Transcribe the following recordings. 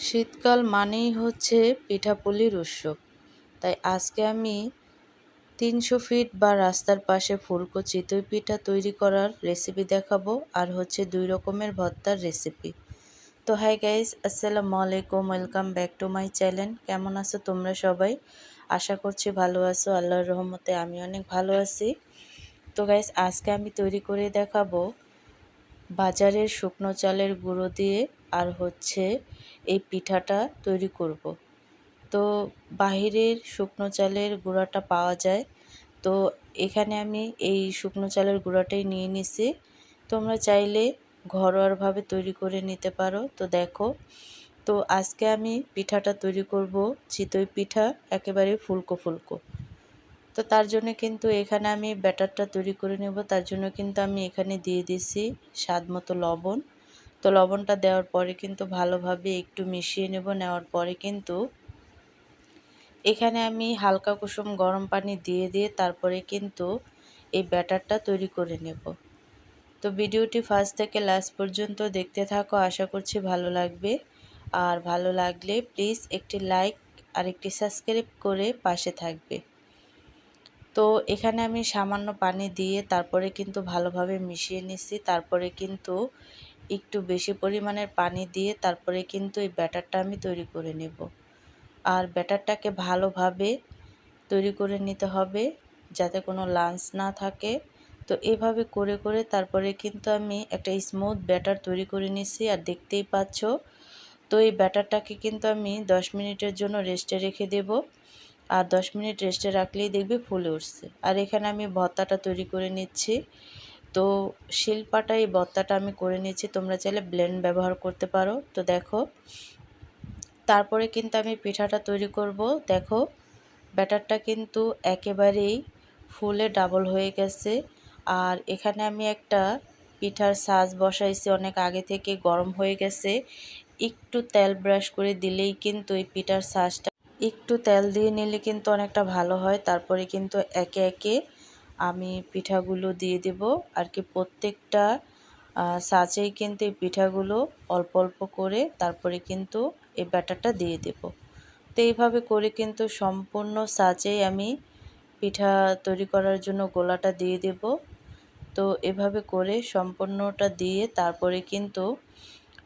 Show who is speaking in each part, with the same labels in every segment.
Speaker 1: শীতকাল মানেই হচ্ছে পিঠাপুলির উৎসব তাই আজকে আমি তিনশো ফিট বা রাস্তার পাশে ফুলকো চিতই পিঠা তৈরি করার রেসিপি দেখাবো আর হচ্ছে দুই রকমের ভর্তার রেসিপি তো হাই গাইজ আসসালামু আলাইকুম welcome back to my channel কেমন আছো তোমরা সবাই? আশা করছি ভালো আছো, আল্লাহর রহমতে আমি অনেক ভালো আছি। তো গাইজ আজকে আমি তৈরি করে দেখাবো বাজারের শুকনো চালের গুঁড়ো দিয়ে আর হচ্ছে এই পিঠাটা তৈরি করব। তো বাহিরের শুকনো চালের গুঁড়াটা পাওয়া যায়। তো এখানে আমি এই শুকনো চালের গুঁড়াটাই নিয়ে নিছি। তোমরা চাইলে ঘরোয়াভাবে তৈরি করে নিতে পারো। তো দেখো, তো আজকে আমি পিঠাটা তৈরি করব চিতই পিঠা, একেবারে ফুলকো ফুলকো। তো তার জন্য কিন্তু এখানে আমি ব্যাটারটা তৈরি করে নেব। তার জন্য কিন্তু আমি এখানে দিয়ে দিছি স্বাদ মতো লবণ। তো লবণটা দেওয়ার পরে কিন্তু ভালোভাবে একটু মিশিয়ে নেব, নেওয়ার পরে কিন্তু এখানে আমি হালকা কুসুম গরম পানি দিয়ে দিয়ে তারপরে কিন্তু এই ব্যাটারটা তৈরি করে নেব। তো ভিডিওটি ফার্স্ট থেকে লাস্ট পর্যন্ত দেখতে থাকো, আশা করছি ভালো লাগবে। আর ভালো লাগলে প্লিজ একটি লাইক আর একটি সাবস্ক্রাইব করে পাশে থাকবে। তো এখানে আমি সামান্য পানি দিয়ে তারপরে কিন্তু ভালোভাবে মিশিয়ে নিছি তারপরে কিন্তু একটু বেশি পরিমাণের পানি দিয়ে তারপরে কিন্তু এই ব্যাটারটা আমি তৈরি করে নেব। আর ব্যাটারটাকে ভালোভাবে তৈরি করে নিতে হবে যাতে কোনো লাঞ্চ না থাকে। তো এভাবে করে করে তারপরে কিন্তু আমি একটা স্মুথ ব্যাটার তৈরি করে নিছি আর দেখতেই পাচ্ছ, তো এই ব্যাটারটাকে কিন্তু আমি 10 মিনিটের জন্য রেস্টে রেখে দেব। আর 10 মিনিট রেস্টে রাখলেই দেখবে ফুলে উঠছে। আর এখানে আমি ভর্তাটা তৈরি করে নিচ্ছি। তো শিলপাটা, এই বত্তাটা আমি করে নিয়েছি। তোমরা চাইলে ব্লেন্ড ব্যবহার করতে পারো। তো দেখো, তারপরে কিন্তু আমি পিঠাটা তৈরি করব। দেখো, ব্যাটারটা কিন্তু একেবারেই ফুলে ডাবল হয়ে গেছে। আর এখানে আমি একটা পিঠার সাজ বসাইছি, অনেক আগে থেকে গরম হয়ে গেছে। একটু তেল ব্রাশ করে দিলেই কিন্তু এই পিঠার সাজটা, একটু তেল দিয়ে নিলে কিন্তু অনেকটা ভালো হয়। তারপরে কিন্তু একে একে আমি পিঠাগুলো দিয়ে দেব। আর কি প্রত্যেকটা সাচেই কিন্তু এই পিঠাগুলো অল্প অল্প করে তারপরে কিন্তু এই ব্যাটারটা দিয়ে দেব। তো এইভাবে করে কিন্তু সম্পূর্ণ সাচেই আমি পিঠা তৈরি করার জন্য গোলাটা দিয়ে দেব। তো এভাবে করে সম্পূর্ণটা দিয়ে তারপরে কিন্তু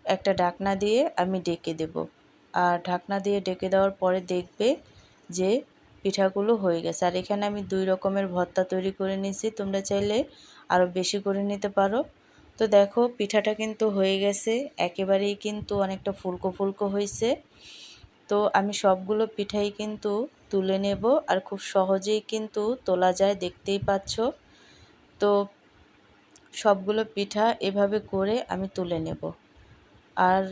Speaker 1: একটা ঢাকনা দিয়ে আমি ডেকে দেব। আর ঢাকনা দিয়ে ডেকে দেওয়ার পরে দেখবে যে পিঠাগুলো হয়ে গেছে। আর এখানে আমি দুই রকমের ভর্তা তৈরি করে নিয়েছি। তোমরা চাইলে আরও বেশি করে নিতে পারো। তো দেখো, পিঠাটা কিন্তু হয়ে গেছে। একেবারেই কিন্তু অনেকটা ফুলকো ফুলকো হয়েছে। তো আমি সবগুলো পিঠাই কিন্তু তুলে নেব আর খুব সহজেই কিন্তু তোলা যায়, দেখতেই পাচ্ছ। তো সবগুলো পিঠা এভাবে করে আমি তুলে নেব। আর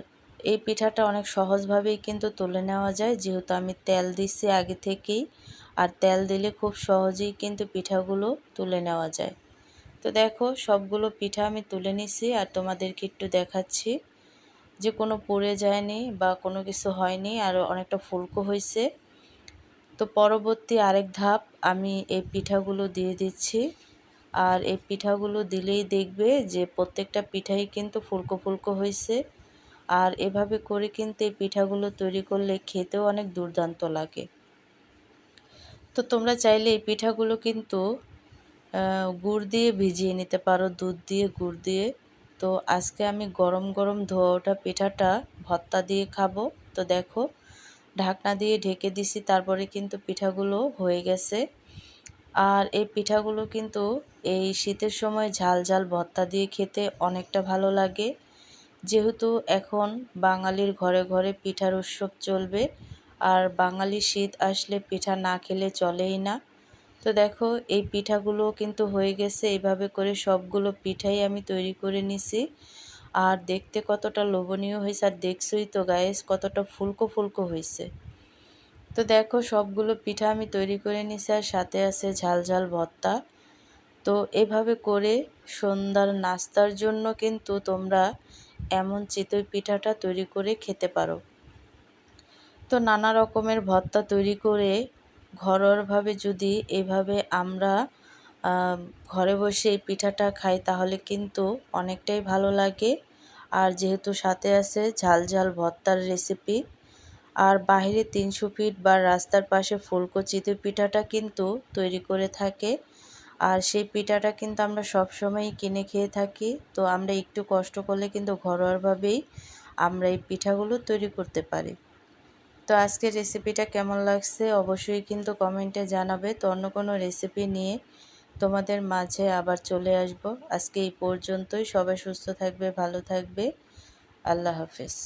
Speaker 1: এই পিঠাটা অনেক সহজভাবেই কিন্তু তুলে নেওয়া যায়। যেহেতু আমি তেল দিচ্ছি আগে থেকেই, আর তেল দিলে খুব সহজেই কিন্তু পিঠাগুলো তুলে নেওয়া যায়। তো দেখো, সবগুলো পিঠা আমি তুলে নিছি, আর তোমাদেরকে একটু দেখাচ্ছি। যে কোনো পড়ে যায়নি বা কোনো কিছু হয়নি, আর অনেকটা ফুলকো হয়েছে। তো পরবর্তী আরেক ধাপ আমি এই পিঠাগুলো দিয়ে দিচ্ছি। আর এই পিঠাগুলো দিলেই দেখবে যে প্রত্যেকটা পিঠাই কিন্তু ফুলকো ফুলকো হয়েছে। আর এভাবে করে কিন্তু এই পিঠাগুলো তৈরি করলে খেতেও অনেক দুর্দান্ত লাগে। তো তোমরা চাইলে এই পিঠাগুলো কিন্তু গুড় দিয়ে ভিজিয়ে নিতে পারো, দুধ দিয়ে গুড় দিয়ে। তো আজকে আমি গরম গরম ধোয়া ওঠা পিঠাটা ভর্তা দিয়ে খাব। তো দেখো, ঢাকনা দিয়ে ঢেকে দিছি, তারপরে কিন্তু পিঠাগুলো হয়ে গেছে। আর এই পিঠাগুলো কিন্তু এই শীতের সময় ঝাল ঝাল ভর্তা দিয়ে খেতে অনেকটা ভালো লাগে। যেহেতু এখন বাঙালির ঘরে ঘরে পিঠার উৎসব চলবে, আর বাঙালি শীত আসলে পিঠা না খেলে চলেই না। তো দেখো, এই পিঠাগুলো কিন্তু হয়ে গেছে। এইভাবে করে সবগুলো পিঠাই আমি তৈরি করে নিছি। আর দেখতে কতটা লোভনীয় হয়েছে, আর দেখছই তো গায়েস কতটা ফুলকো ফুলকো হয়েছে। তো দেখো, সবগুলো পিঠা আমি তৈরি করে নিছি, আর সাথে আছে ঝাল ঝাল ভর্তা। তো এভাবে করে সন্ধ্যার নাস্তার জন্য কিন্তু তোমরা এমন চিতই পিঠাটা তৈরি করে খেতে পারো। তো নানা রকমের ভর্তা তৈরি করে ঘরোয়াভাবে যদি এভাবে আমরা ঘরে বসে এই পিঠাটা খাই, তাহলে কিন্তু অনেকটাই ভালো লাগে। আর যেহেতু সাথে আছে ঝাল ঝাল ভর্তার রেসিপি, আর বাহিরে তিনশো ফিট বা রাস্তার পাশে ফুলকো চিতই পিঠাটা কিন্তু তৈরি করে থাকে। আর সেই পিঠাটা কিন্তু আমরা সব সবসময়ই কিনে খেয়ে থাকি। তো আমরা একটু কষ্ট করলে কিন্তু ঘরোয়াভাবেই আমরা এই পিঠাগুলো তৈরি করতে পারি। তো আজকের রেসিপিটা কেমন লাগছে অবশ্যই কিন্তু কমেন্টে জানাবে। তো অন্য কোনো রেসিপি নিয়ে তোমাদের মাঝে আবার চলে আসব। আজকে এই পর্যন্তই। সবাই সুস্থ থাকবে, ভালো থাকবে। আল্লাহ হাফেজ।